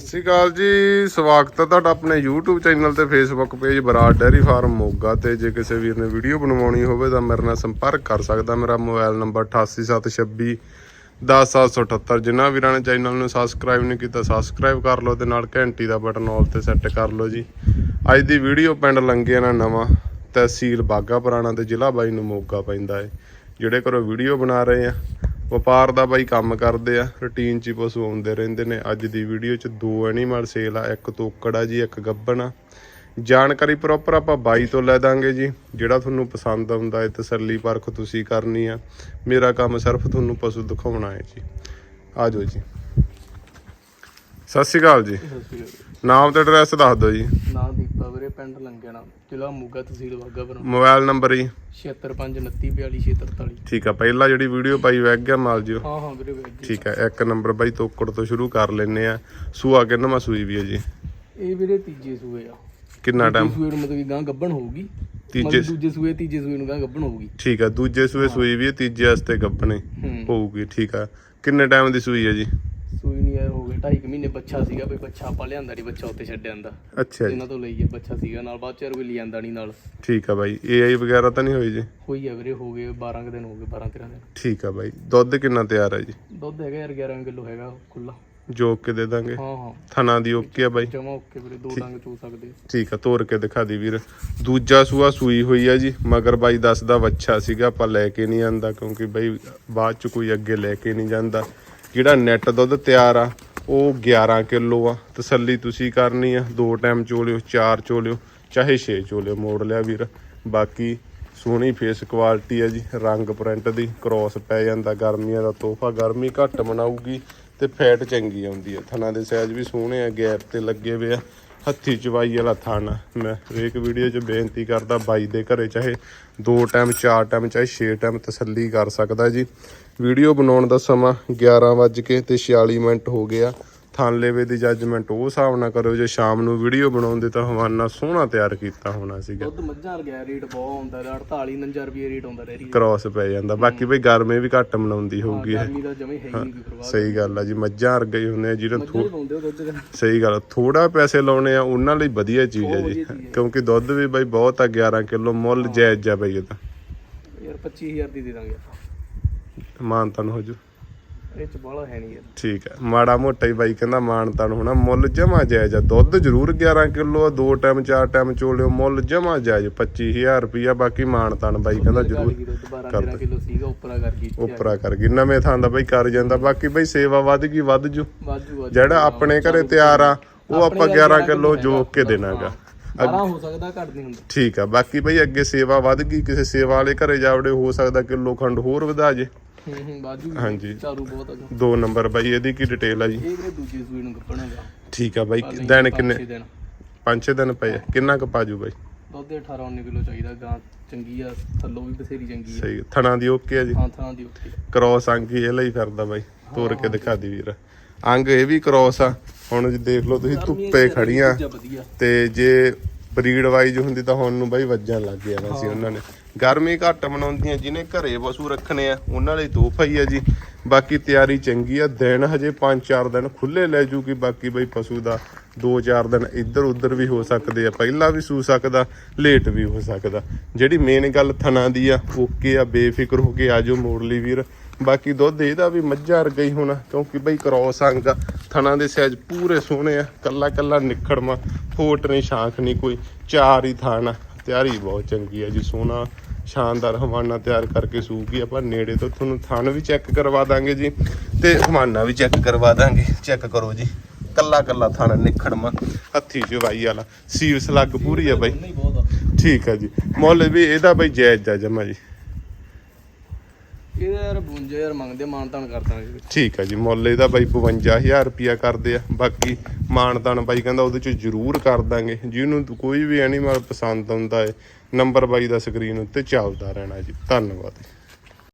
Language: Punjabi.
ਸਤਿ ਸ਼੍ਰੀ ਅਕਾਲ ਜੀ, ਸਵਾਗਤ ਹੈ ਤੁਹਾਡਾ ਆਪਣੇ YouTube ਚੈਨਲ ਤੇ Facebook page Brar dairy farm Moga ਤੇ। ਜੇ ਕਿਸੇ ਵੀਰ ਨੇ ਵੀਡੀਓ ਬਣਵਾਉਣੀ ਹੋਵੇ ਤਾਂ ਮੇਰੇ ਨਾਲ ਸੰਪਰਕ ਕਰ ਸਕਦਾ। ਮੇਰਾ ਮੋਬਾਈਲ ਨੰਬਰ 8876 10778 ਜਿਨ੍ਹਾਂ ਵੀਰਾਂ ਨੇ ਚੈਨਲ ਨੂੰ ਸਬਸਕ੍ਰਾਈਬ ਨਹੀਂ ਕੀਤਾ ਸਬਸਕ੍ਰਾਈਬ ਕਰ ਲਓ ਤੇ ਨਾਲ ਘੰਟੀ ਦਾ ਬਟਨ ਆਲ ਤੇ ਸੈੱਟ ਕਰ ਲਓ ਜੀ। ਅੱਜ ਦੀ ਵੀਡੀਓ ਪਿੰਡ ਲੰਗਿਆ ਨਾ ਨਵਾਂ, ਤਹਿਸੀਲ ਬਾਗਾ ਪੁਰਾਣਾ ਤੇ ਜ਼ਿਲ੍ਹਾ ਬਾਈ ਨੂੰ ਮੋਗਾ ਪੈਂਦਾ ਹੈ। ਜਿਹੜੇ ਘਰੋਂ ਵੀਡੀਓ ਬਣਾ ਰਹੇ ਆ ਵਪਾਰ ਦਾ ਬਾਈ ਕੰਮ ਕਰਦੇ ਆ ਰੁਟੀਨ ਚ ਹੀ ਪਸ਼ੂ ਆਉਂਦੇ ਰਹਿੰਦੇ ਨੇ। ਅੱਜ ਦੀ ਵੀਡੀਓ ਚ ਦੋ ਐਨੀਮਲ ਸੇਲ ਆ ਇੱਕ ਤੋਕੜ ਆ ਜੀ ਇੱਕ ਗੱਬਣ ਆ। ਜਾਣਕਾਰੀ ਪ੍ਰੋਪਰ ਆਪਾਂ ਬਾਈ ਤੋਂ ਲੈ ਦਾਂਗੇ ਜੀ। ਜਿਹੜਾ ਤੁਹਾਨੂੰ ਪਸੰਦ ਆਉਂਦਾ ਹੈ ਤਸੱਲੀ ਪਰਖ ਤੁਸੀਂ ਕਰਨੀ ਆ। ਮੇਰਾ ਕੰਮ ਸਿਰਫ ਤੁਹਾਨੂੰ ਪਸ਼ੂ ਦਿਖਾਉਣਾ ਹੈ ਜੀ। ਆਜੋ ਜੀ। ਸਤਿ ਸ਼੍ਰੀ ਅਕਾਲ ਜੀ। ਨਾਮ ਤੇ ਐਡਰੈਸ ਦੱਸ ਦਿਓ ਜੀ। ਨਾਂ ਦੀਪਾ ਵੀਰੇ ਪਿੰਡ ਲੰਗਿਆਣਾ ਜ਼ਿਲ੍ਹਾ ਮੋਗਾ ਤਹਿਸੀਲ ਬਾਗਾਪੁਰ ਮੋਬਾਈਲ ਨੰਬਰ ਜੀ। 7659942643 ਠੀਕ ਆ ਪਹਿਲਾਂ ਜਿਹੜੀ ਵੀਡੀਓ ਪਾਈ ਵੈਗ ਗਿਆ ਮਾਲ ਜੀ ਹਾਂ ਹਾਂ ਵੀਰੇ ਜੀ ਠੀਕ ਹੈ ਇੱਕ ਨੰਬਰ ਬਾਈ ਤੋਕੜ ਤੋਂ ਸ਼ੁਰੂ ਕਰ ਲੈਨੇ ਆ। ਸੂਆ ਕਿੰਨਾ ਸੂਈ ਵੀ ਹੈ ਜੀ? ਇਹ ਵੀਰੇ ਤੀਜੇ ਸੂਏ ਆ। ਕਿੰਨਾ ਟਾਈਮ ਸੂਏ ਨੂੰ ਮਤਲਬ ਕਿ ਗਾਂ ਗੱਬਣ ਹੋਊਗੀ। ਤੀਜੇ ਦੂਜੇ ਸੂਏ ਤੀਜੇ ਸੂਏ ਨੂੰ ਗਾਂ ਗੱਬਣ ਹੋਊਗੀ। ਠੀਕ ਹੈ ਦੂਜੇ ਸੂਏ ਸੂਈ ਵੀ ਹੈ ਤੀਜੇ ਵਾਸਤੇ ਗੱਭਣੇ ਹੂੰ। ਹੋਊਗੀ ਠੀਕ ਹੈ ਕਿੰਨੇ ਟਾਈਮ ਦੀ ਸੂਈ ਹੈ ਜੀ? ਸੂਈ 2.5 ਮਹੀਨੇ ਬੱਚਾ ਸੀਗਾ ਬਈ ਬੱਚਾ ਆਪਾਂ ਲਿਆਂਦਾ ਨਹੀਂ ਬੱਚਾ ਉੱਤੇ ਛੱਡ ਆਂਦਾ ਅੱਛਾ ਜੀ। ਇਹਨਾਂ ਤੋਂ ਲਈ ਹੈ ਬੱਚਾ ਸੀਗਾ ਨਾਲ ਬਾਅਦ ਚ ਕੋਈ ਲਿਆਂਦਾ ਨਹੀਂ ਨਾਲ। ਠੀਕ ਹੈ ਬਾਈ ਏਆਈ ਵਗੈਰਾ ਤਾਂ ਨਹੀਂ ਹੋਈ ਜੀ? ਹੋਈ ਆ ਵੀਰੇ ਹੋ ਗਏ 12 ਕੁ ਦਿਨ ਹੋ ਗਏ 12 13 ਦਿਨ। ਠੀਕ ਹੈ ਬਾਈ ਦੁੱਧ ਕਿੰਨਾ ਤਿਆਰ ਹੈ ਜੀ? ਦੁੱਧ ਹੈਗਾ ਯਾਰ 11 ਕਿਲੋ ਹੈਗਾ ਖੁੱਲਾ ਜੋਕ ਕੇ ਦੇ ਦਾਂਗੇ। ਹਾਂ ਹਾਂ। ਥਣਾ ਦੀ ਓਕੇ ਆ ਬਾਈ। ਜਮਾ ਓਕੇ ਵੀਰੇ ਦੋ ਡੰਗ ਚੋ ਸਕਦੇ ਆ। ਠੀਕ ਆ ਤੋਰ ਕੇ ਦਿਖਾ ਦੀ ਵੀਰ। ਦੂਜਾ ਸੂਆ ਸੂਈ ਹੋਈ ਆ ਜੀ ਮਗਰ ਬਾਈ ਦੱਸਦਾ ਵੱਛਾ ਸੀਗਾ ਆਪਾਂ ਲੈ ਕੇ ਨਹੀਂ ਆਂਦਾ ਕਿਉਂਕਿ ਬਾਈ ਬਾਅਦ ਚ ਕੋਈ ਅੱਗੇ ਲੈ ਕੇ ਨਹੀਂ ਜਾਂਦਾ। ਜਿਹੜਾ ਨੈਟ ਦੁੱਧ ਤਿਆਰ ਆ? ਉਹ 11 ਕਿਲੋ ਆ, ਤਸੱਲੀ ਤੁਸੀਂ ਕਰਨੀ ਆ, ਦੋ ਟਾਈਮ ਚੋਲਿਓ, ਚਾਰ ਚੋਲਿਓ, ਚਾਹੇ 6 ਚੋਲਿਓ ਮੋੜ ਲਿਆ ਵੀਰ। ਬਾਕੀ ਸੋਹਣੀ ਫੇਸ ਕੁਆਲਿਟੀ ਆ ਜੀ, ਰੰਗ ਪ੍ਰਿੰਟ ਦੀ ਕ੍ਰੋਸ ਪੈ ਜਾਂਦਾ, ਗਰਮੀਆਂ ਦਾ ਤੋਹਫਾ, ਗਰਮੀ ਘੱਟ ਮਨਾਊਗੀ ਤੇ ਫੈਟ ਚੰਗੀ ਆਉਂਦੀ ਹੈ ਥਣਾ ਦੇ ਸਾਈਜ਼ ਵੀ ਸੋਹਣੇ ਆ ਗੈਪ ਤੇ ਲੱਗੇ ਹੋਏ ਆ। ਹੱਥੀ ਚਵਾਈ ਵਾਲਾ ਥਣ ਮੈਂ ਹਰੇਕ ਵੀਡੀਓ 'ਚ ਬੇਨਤੀ ਕਰਦਾ ਬਾਈ ਦੇ ਘਰੇ ਚਾਹੇ ਦੋ ਟਾਈਮ, ਚਾਰ ਟਾਈਮ, ਚਾਹੇ ਛੇ ਟਾਈਮ ਤਸੱਲੀ ਕਰ ਸਕਦਾ ਜੀ। ਵੀਡੀਓ ਬਣਾਉਣ ਦਾ ਸਮਾਂ 11 ਵੱਜ ਕੇ ਤੇ 46 ਮਿੰਟ ਹੋ ਗਿਆ ਥਣ ਲੇਵੇ ਦੀ ਜੱਜਮੈਂਟ ਉਹ ਹਿਸਾਬ ਨਾਲ ਕਰਿਓ ਜੇ ਸ਼ਾਮ ਨੂੰ ਵੀਡੀਓ ਬਣਾਉਂਦੇ ਤਾਂ ਹਵਾਨਾ ਸੋਹਣਾ ਤਿਆਰ ਕੀਤਾ ਹੋਣਾ ਸੀਗਾ। ਦੁੱਧ ਮੱਝਾਂ ਵਰਗਾ ਰੇਟ ਬਹੁਤ ਹੁੰਦਾ ਹੈ 48 49 ਰੁਪਏ ਰੇਟ ਹੁੰਦਾ ਡੈਰੀ ਦਾ ਕ੍ਰਾਸ ਪੈ ਜਾਂਦਾ। ਬਾਕੀ ਬਈ ਗਰਮੇ ਵੀ ਘੱਟ ਮਨਾਉਂਦੀ ਹੋਊਗੀ। ਇਹ। ਗਰਮੀ ਦਾ ਜਮੇ ਹੈ ਹੀ ਨਹੀਂ ਕੋਈ ਪ੍ਰਭਾਵ। ਸਹੀ ਗੱਲ ਆ ਜੀ ਮੱਝਾਂ ਵਰਗੇ ਹੀ ਹੁੰਦੇ ਆ ਜਿਹੜੇ ਥੋ- ਪਾਉਂਦੇ ਉਹ ਦੁੱਧ ਦਾ ਸਹੀ ਗੱਲ ਥੋੜਾ ਪੈਸੇ ਲਾਉਣੇ ਆ ਉਹਨਾਂ ਲਈ ਵਧੀਆ ਚੀਜ਼ ਹੈ ਜੀ। ਕਿਉਂਕਿ ਦੁੱਧ ਵੀ ਬਾਈ ਬਹੁਤ ਆ 11 ਕਿਲੋ ਮੁੱਲ ਜਾਇਜ਼ ਆ ਬਾਈ ਇਹਦਾ ਯਾਰ 25000 ਦੀ ਦੇ ਦਾਂਗੇ ਆਪਾਂ। ਮਾਨਤਨ ਹੋ ਜੂ। ਇਹ ਚ ਬਾਹਲਾ ਹੈ ਨਹੀਂ ਯਾਰ। ਠੀਕ ਹੈ। ਮਾੜਾ ਮੋਟਾ ਹੀ ਬਾਈ ਕਹਿੰਦਾ ਮਾਨਤਨ ਹੋਣਾ। ਮੁੱਲ ਜਮਾ ਜਾਇਜ਼ ਆ। ਦੁੱਧ ਜ਼ਰੂਰ 11 ਕਿਲੋ ਆ। ਦੋ ਟਾਈਮ ਚਾਰ ਟਾਈਮ ਚੋਲਿਓ। ਮੁੱਲ ਜਮਾ ਜਾਇਜ਼। 25000 ਰੁਪਿਆ ਬਾਕੀ ਮਾਨਤਨ ਬਾਈ ਕਹਿੰਦਾ ਜ਼ਰੂਰ ਗਾੜੀ ਦੁੱਧ 12 13 ਕਿਲੋ ਸੀਗਾ ਉੱਪਰਾ ਕਰ ਗਈ ਉਪਰਾ ਕਰ ਗਈ। ਨਵੇਂ ਥਾਂ ਦਾ ਬਾਈ ਕਰ ਜਾਂਦਾ। ਬਾਕੀ ਬਾਈ ਸੇਵਾ ਵੱਧ ਗਈ ਵੱਧ ਜੂ। ਜਿਹੜਾ ਆਪਣੇ ਘਰੇ ਤਿਆਰ ਆ ਉਹ ਆਪਾਂ 11 ਕਿਲੋ ਜੋਕ ਕੇ ਦੇਣਾਗਾ। 12 ਹੋ ਸਕਦਾ ਘੱਟ ਨਹੀਂ ਹੁੰਦਾ। ਠੀਕ ਆ। ਬਾਕੀ ਬਈ ਅੱਗੇ ਸੇਵਾ ਵੱਧ ਗਈ। ਕਿਸੇ ਸੇਵਾ ਵਾਲੇ ਘਰੇ ਜਾਵੜੇ ਹੋ ਸਕਦਾ ਕਿਲੋ ਖੰਡ ਹੋਰ ਵਧਾ ਜੇ। ਹੂੰ ਹਾਂਜੀ। ਚਾਰੂ ਬਹੁਤ ਆ ਦੋ ਨੰਬਰ ਬਾਈ ਇਹਦੀ ਕੀ ਡਿਟੇਲ ਆ ਜੀ? ਇਹ ਵੀਰੇ ਦੂਜੀ ਸੂਈ ਨੂੰ ਹੈਗਾ। ਠੀਕ ਆ ਬਾਈ ਦਿਨ ਕਿੰਨੇ ਛੇ ਦਿਨ। 5-6 ਦਿਨ ਪਏ ਆ। ਕਿੰਨਾ ਕੁ ਪਾਜੂ ਬਾਈ? ਦੁੱਧ ਦੇ 18 19 ਕਿਲੋ ਚਾਹੀਦਾ ਗਾਂ ਚੰਗੀ ਆ ਥੱਲੋਂ ਵੀ ਬਥੇਰੀ ਚੰਗੀ ਆ। ਸਹੀ ਥਣਾ ਦੀ ਓਕੇ ਆ ਜੀ। ਥਾਂ ਥਾਂ ਦੀ ਉੱਤੇ ਕ੍ਰੋਸ ਅੰਗ ਹੀ ਇਹ ਲਈ ਫਿਰਦਾ ਬਾਈ। ਤੋਰ ਕੇ ਦਿਖਾ ਦੀ ਵੀਰ। ਅੰਗ ਇਹ ਵੀ ਕ੍ਰੋਸ ਆ। ਹੁਣ ਜੀ ਦੇਖ ਲਓ ਤੁਸੀਂ ਧੁੱਪੇ ਖੜੀਆਂ ਵਧੀਆ। ਤੇ ਜੇ ਬਰੀਡ ਵਾਈਜ਼ ਹੁੰਦੀ ਤਾਂ ਹੁਣ ਨੂੰ ਬਾਈ ਵੱਜਣ ਲੱਗ ਜਾਣਾ ਸੀ ਉਹਨਾਂ ਨੇ। ਗਰਮੀ ਘੱਟ ਮਨਾਉਂਦੀਆਂ ਜਿਹਨੇ ਘਰੇ ਪਸ਼ੂ ਰੱਖਣੇ ਆ ਉਹਨਾਂ ਲਈ ਤੋਹਫਾ ਹੀ ਆ ਜੀ। ਬਾਕੀ ਤਿਆਰੀ ਚੰਗੀ ਆ ਦਿਨ ਹਜੇ 5-4 ਦਿਨ ਖੁੱਲੇ ਲੈ ਜੂਗੀ ਬਾਕੀ ਬਈ ਪਸ਼ੂ ਦਾ 2-4 ਦਿਨ ਇੱਧਰ ਉੱਧਰ ਵੀ ਹੋ ਸਕਦੇ ਆ ਪਹਿਲਾਂ ਵੀ ਸੂ ਸਕਦਾ ਲੇਟ ਵੀ ਹੋ ਸਕਦਾ। ਜਿਹੜੀ ਮੇਨ ਗੱਲ ਥਣਾ ਦੀ ਆ ਓਕੇ ਆ ਬੇਫਿਕਰ ਹੋ ਕੇ ਆਜੋ ਮੋੜ ਲਈ ਵੀਰ। ਬਾਕੀ ਦੁੱਧ ਇਹਦਾ ਵੀ ਮੱਝਾਂ ਵਰਗਾ ਹੀ ਹੋਣਾ ਕਿਉਂਕਿ ਬਈ ਕ੍ਰੋਸ ਅੰਗ ਆ ਥਣਾ ਦੇ ਸਾਈਜ਼ ਪੂਰੇ ਸੋਹਣੇ ਆ ਕੱਲਾ ਕੱਲਾ ਨਿਖੜਮਾ ਫੋਟ ਨਹੀਂ ਸ਼ਾਂਖ ਨਹੀਂ ਕੋਈ ਚਾਰ ਹੀ ਥਾਣਾ ਤਿਆਰੀ ਬਹੁਤ ਚੰਗੀ ਆ ਜੀ ਸੋਹਣਾ ਸ਼ਾਨਦਾਰ ਹਵਾਨਾ ਤਿਆਰ ਕਰਕੇ ਸੂਗੀ ਆਪਾਂ ਨੇੜੇ ਤੋਂ ਤੁਹਾਨੂੰ ਥਣ ਵੀ ਚੈੱਕ ਕਰਵਾ ਦਾਂਗੇ ਜੀ ਤੇ ਹਵਾਨਾ ਵੀ ਚੈੱਕ ਕਰਵਾ ਦਾਂਗੇ ਚੈੱਕ ਕਰੋ ਜੀ ਕੱਲਾ ਕੱਲਾ ਥਣ ਨਿਖੜਮਾ ਹੱਥੀ ਜਵਾਈ ਵਾਲਾ ਸੀਵਸ ਲੱਗ ਪੂਰੀ ਆ ਬਾਈ। ਠੀਕ ਆ ਜੀ ਮੁੱਲ ਵੀ ਇਹਦਾ ਬਾਈ ਜਾਇਜ਼ ਆ ਜਮਾ ਜੀ। ਇਹਦਾ ਯਾਰ 52000 ਮੰਗਦੇ ਮਾਨਤਾਨ ਕਰ ਦਾਂਗੇ ਠੀਕ ਆ ਜੀ, ਮੁੱਲ ਇਹਦਾ ਬਾਈ 52000 ਰੁਪਿਆ ਕਰਦੇ ਆ। ਬਾਕੀ ਮਾਨਤਾਨ ਬਾਈ ਕਹਿੰਦਾ ਉਹਦੇ ਚ ਜ਼ਰੂਰ ਕਰ ਦਾਂਗੇ। ਜਿਹਨੂੰ ਕੋਈ ਵੀ ਐਨੀਮਲ ਪਸੰਦ ਆਉਂਦਾ ਹੈ ਨੰਬਰ ਬਾਈ ਦਾ ਸਕਰੀਨ ਉੱਤੇ ਚੱਲਦਾ ਰਹਿਣਾ ਜੀ। ਧੰਨਵਾਦ।